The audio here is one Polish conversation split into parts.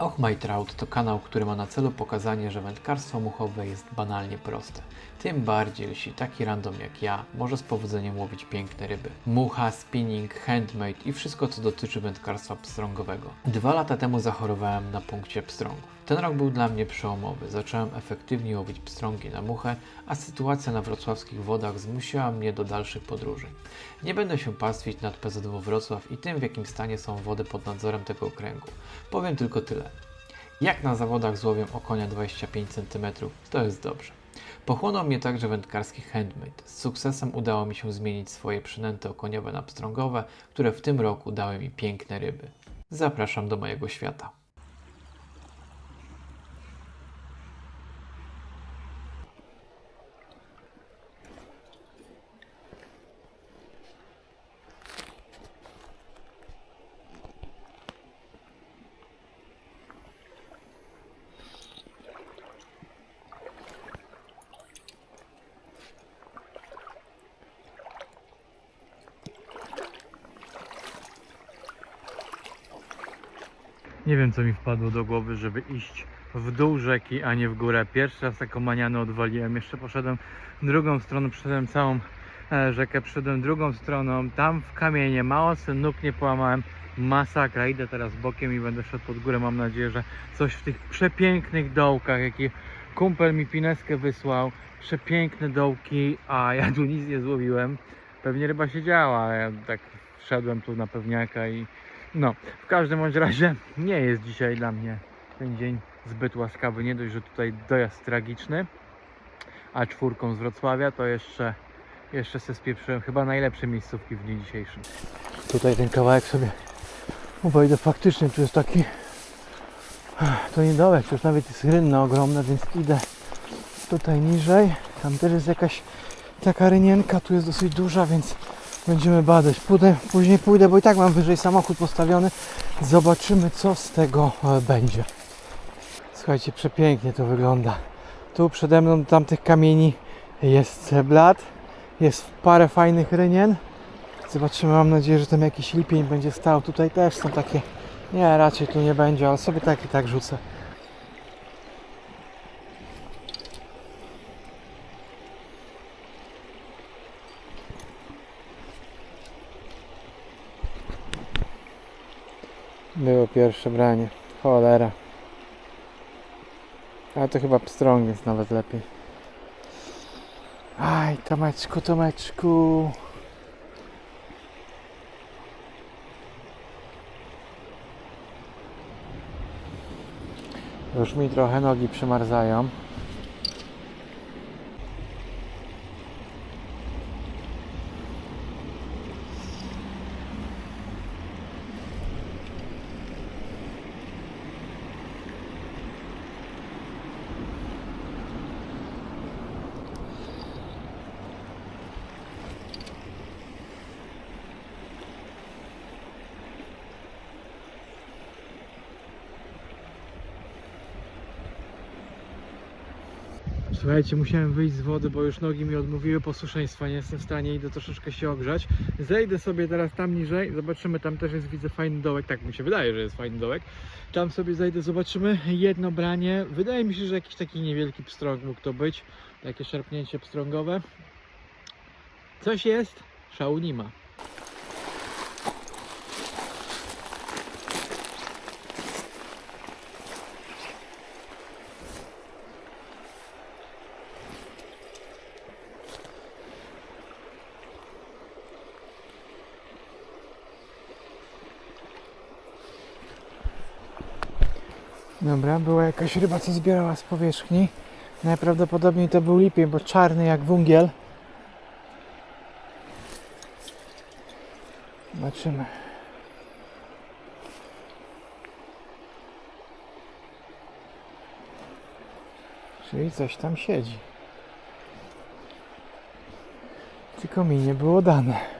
Och My Trout to kanał, który ma na celu pokazanie, że wędkarstwo muchowe jest banalnie proste. Tym bardziej, jeśli taki random jak ja może z powodzeniem łowić piękne ryby. Mucha, spinning, handmade i wszystko co dotyczy wędkarstwa pstrągowego. Dwa lata temu zachorowałem na punkcie pstrągów. Ten rok był dla mnie przełomowy. Zacząłem efektywnie łowić pstrągi na muchę, a sytuacja na wrocławskich wodach zmusiła mnie do dalszych podróży. Nie będę się pastwić nad PZW Wrocław i tym, w jakim stanie są wody pod nadzorem tego okręgu. Powiem tylko tyle. Jak na zawodach z łowiem okonia 25 cm, to jest dobrze. Pochłonął mnie także wędkarski handmade. Z sukcesem udało mi się zmienić swoje przynęty okoniowe na pstrągowe, które w tym roku dały mi piękne ryby. Zapraszam do mojego świata. Nie wiem co mi wpadło do głowy, żeby iść w dół rzeki, a nie w górę. Pierwszy raz taką manianę odwaliłem. Jeszcze poszedłem drugą stroną, przeszedłem całą e, rzekę, przyszedłem drugą stroną, tam w kamienie, mało sobie nóg nie połamałem. Masakra, idę teraz bokiem i będę szedł pod górę. Mam nadzieję, że coś w tych przepięknych dołkach, jaki kumpel mi pineskę wysłał. Przepiękne dołki, a ja tu nic nie złowiłem. Pewnie ryba siedziała, a ja tak wszedłem tu na pewniaka i no, w każdym bądź razie nie jest dzisiaj dla mnie ten dzień zbyt łaskawy. Nie dość, że tutaj dojazd tragiczny, a czwórką z Wrocławia to jeszcze, jeszcze se spieprzyłem chyba najlepsze miejscówki w dniu dzisiejszym. Tutaj ten kawałek sobie obejdę faktycznie, tu jest taki to nie dołek, to już nawet jest rynna ogromna, więc idę tutaj niżej. Tam też jest jakaś taka rynienka, tu jest dosyć duża, więc będziemy badać. Pójdę, później pójdę, bo i tak mam wyżej samochód postawiony. Zobaczymy, co z tego e, będzie. Słuchajcie, przepięknie to wygląda. Tu przede mną do tamtych kamieni jest blat, jest parę fajnych rynien. Zobaczymy, mam nadzieję, że tam jakiś lipień będzie stał. Tutaj też są takie, nie, raczej tu nie będzie, ale sobie tak i tak rzucę. Było pierwsze branie. Cholera. Ale to chyba pstrąg, więc nawet lepiej. Aj, Tomeczku, Tomeczku. Już mi trochę nogi przymarzają. Słuchajcie, musiałem wyjść z wody, bo już nogi mi odmówiły posłuszeństwa, nie jestem w stanie, idę troszeczkę się ogrzać. Zejdę sobie teraz tam niżej, zobaczymy, tam też jest, widzę, fajny dołek, tak mi się wydaje, że jest fajny dołek. Tam sobie zejdę, zobaczymy jedno branie. Wydaje mi się, że jakiś taki niewielki pstrąg mógł to być, takie szarpnięcie pstrągowe. Coś jest, szału nie ma. Dobra, była jakaś ryba, co zbierała z powierzchni. Najprawdopodobniej to był lipień, bo czarny jak wungiel. Zobaczymy. Czyli coś tam siedzi. Tylko mi nie było dane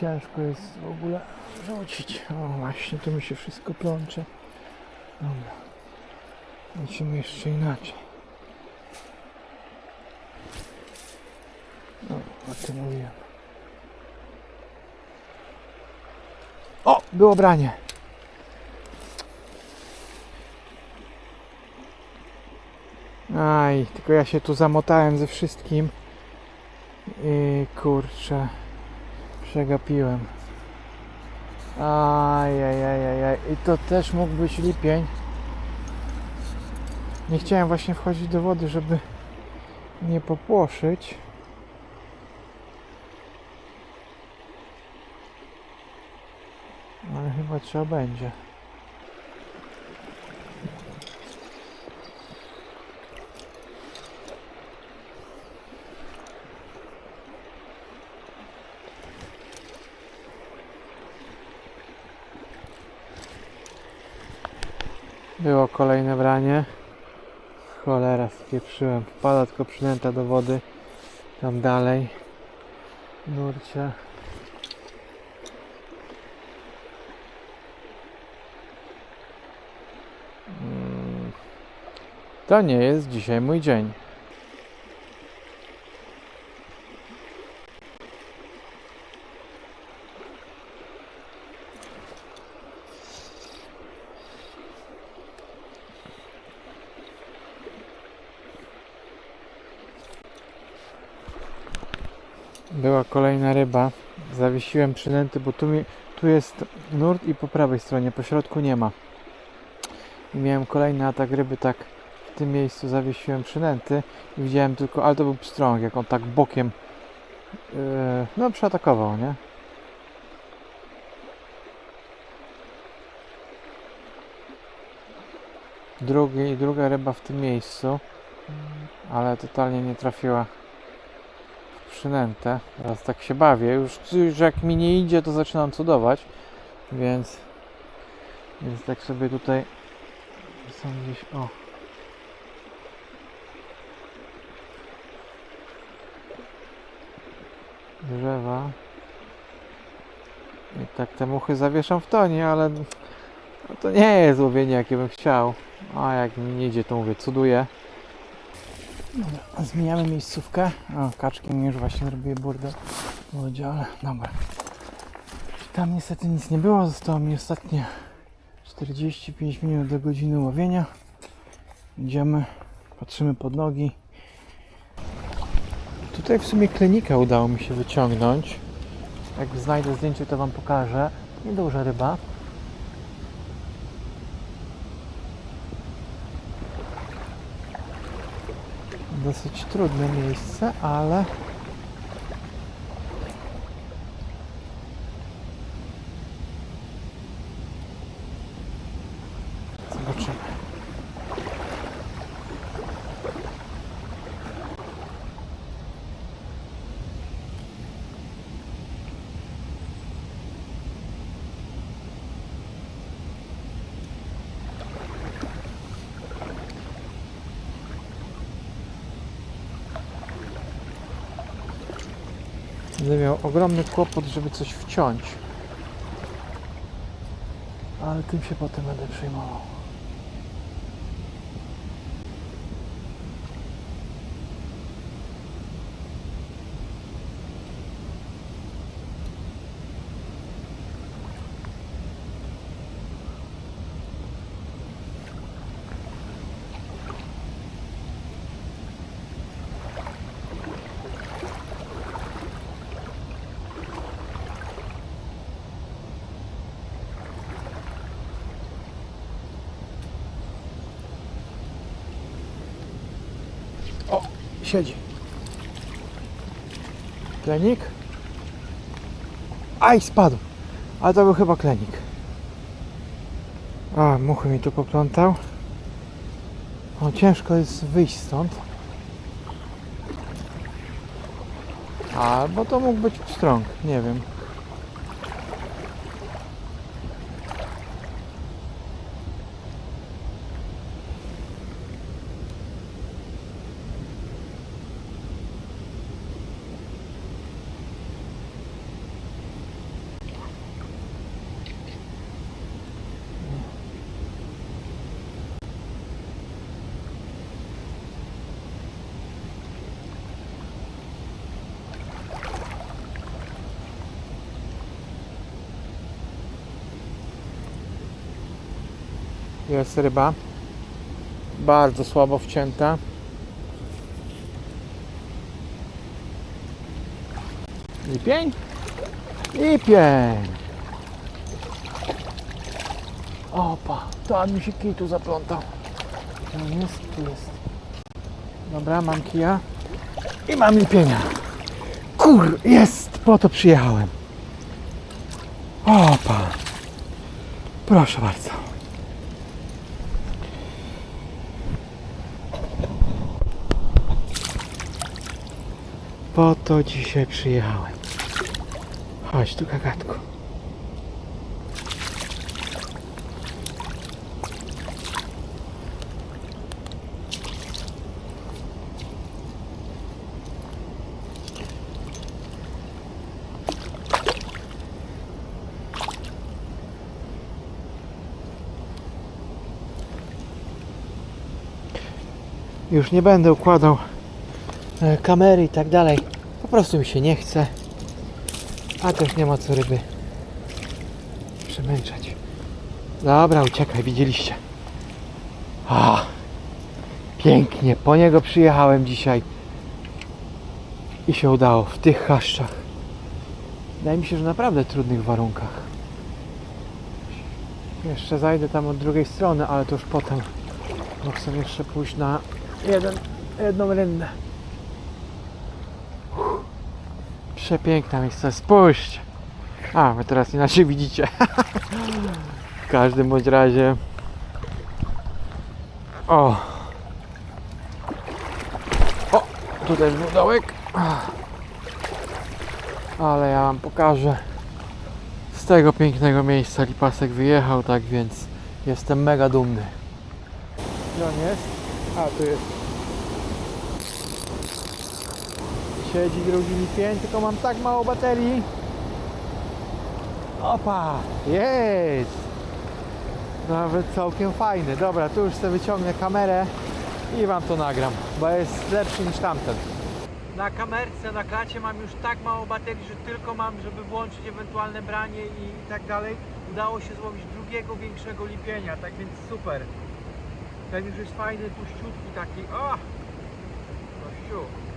ciężko jest w ogóle rzucić. O właśnie, to mi się wszystko plącze. Dobra. Lecimy jeszcze inaczej. No, o tym mówiłem. O! Było branie. Aj, tylko ja się tu zamotałem ze wszystkim. I kurczę przegapiłem. Ajajajajaj, i to też mógł być lipień. Nie chciałem właśnie wchodzić do wody, żeby nie popłoszyć. Ale chyba trzeba będzie. Było kolejne branie. Cholera, spieprzyłem. Wpada tylko przynęta do wody. Tam dalej. Nurcie. Mm. To nie jest dzisiaj mój dzień. Była kolejna ryba. Zawiesiłem przynęty, bo tu, mi, tu jest nurt i po prawej stronie, po środku nie ma. I miałem kolejny atak ryby, tak w tym miejscu zawiesiłem przynęty i widziałem tylko, ale to był pstrąg, jak on tak bokiem yy, no przeatakował, nie? Drugi, druga ryba w tym miejscu, ale totalnie nie trafiła przynętę. Teraz tak się bawię. Już, już jak mi nie idzie, to zaczynam cudować. Więc, więc tak sobie tutaj są gdzieś. O. Drzewa. I tak te muchy zawieszam w tonie, ale no to nie jest łowienie, jakie bym chciał. A jak mi nie idzie, to mówię, cuduję. Zmieniamy miejscówkę. O, kaczki mi już właśnie robiły burdę w wodzie, ale dobra. Tam niestety nic nie było, zostało mi ostatnie 45 minut do godziny łowienia. Idziemy, patrzymy pod nogi. Tutaj w sumie klenika udało mi się wyciągnąć. Jak znajdę zdjęcie, to Wam pokażę. Nieduża ryba. Dosyć trudne miejsce, ale zobaczymy. Będę miał ogromny kłopot, żeby coś wciąć. Ale tym się potem będę przejmował. Siedzi. Klenik? Aj, spadł. Ale to był chyba klenik. A, muchy mi tu poplątał. O, ciężko jest wyjść stąd. Albo to mógł być pstrąg, nie wiem. jest ryba. Bardzo słabo wcięta. I pień. I pień. Opa, to mi się kij tu zaplątał. Jest, jest. Dobra, mam kija. I mam lipienia. Kur, jest, po to przyjechałem. Opa. Proszę bardzo. Po to dzisiaj przyjechałem. Chodź tu, gagatku. Już nie będę układał kamery i tak dalej. Po prostu mi się nie chce. A też nie ma co ryby przemęczać. Dobra, uciekaj, widzieliście. A, pięknie, po niego przyjechałem dzisiaj. I się udało w tych chaszczach. Wydaje mi się, że naprawdę trudnych warunkach. Jeszcze zajdę tam od drugiej strony, ale to już potem. Bo chcę jeszcze pójść na jeden, jedną rynnę. Przepiękna miejsce, spójrzcie. A, wy teraz inaczej widzicie. w każdym bądź razie. O! O! Tu też był dołek. Ale ja wam pokażę. Z tego pięknego miejsca Lipasek wyjechał, tak więc jestem mega dumny. Gdzie on jest? A, tu jest. Siedzi drugi lipień, tylko mam tak mało baterii. Opa! Jest! Nawet całkiem fajny. Dobra, tu już sobie wyciągnę kamerę i wam to nagram, bo jest lepszy niż tamten. Na kamerce, na klacie mam już tak mało baterii, że tylko mam, żeby włączyć ewentualne branie i, i tak dalej. Udało się złowić drugiego większego lipienia, tak więc super. Ten już jest fajny, tuściutki taki. O! Kościół.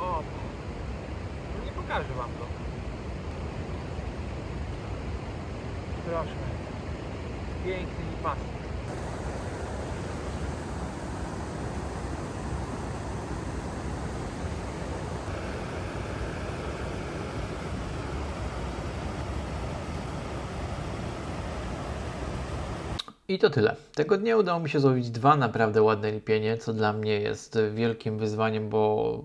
O! No nie pokażę wam to. Proszę. Piękny lipas. I to tyle. Tego dnia udało mi się złowić dwa naprawdę ładne lipienie, co dla mnie jest wielkim wyzwaniem, bo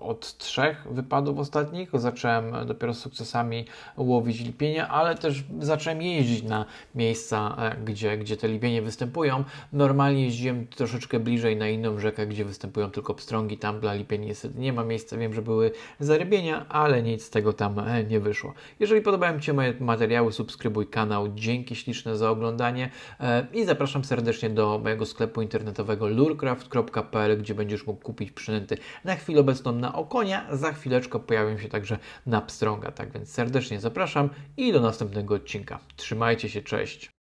od trzech wypadów ostatnich zacząłem dopiero z sukcesami łowić lipienie, ale też zacząłem jeździć na miejsca, e, gdzie, gdzie te lipienie występują. Normalnie jeździłem troszeczkę bliżej na inną rzekę, gdzie występują tylko pstrągi. Tam dla lipieni niestety nie ma miejsca. Wiem, że były zarybienia, ale nic z tego tam e, nie wyszło. Jeżeli podobają Ci się moje materiały, subskrybuj kanał. Dzięki śliczne za oglądanie e, i zapraszam serdecznie do mojego sklepu internetowego lurcraft.pl, gdzie będziesz mógł kupić przynęty na chwilę obecną na okonia. Za chwileczkę pojawią się także na pstrąga. Tak więc serdecznie zapraszam i do następnego odcinka. Trzymajcie się, cześć.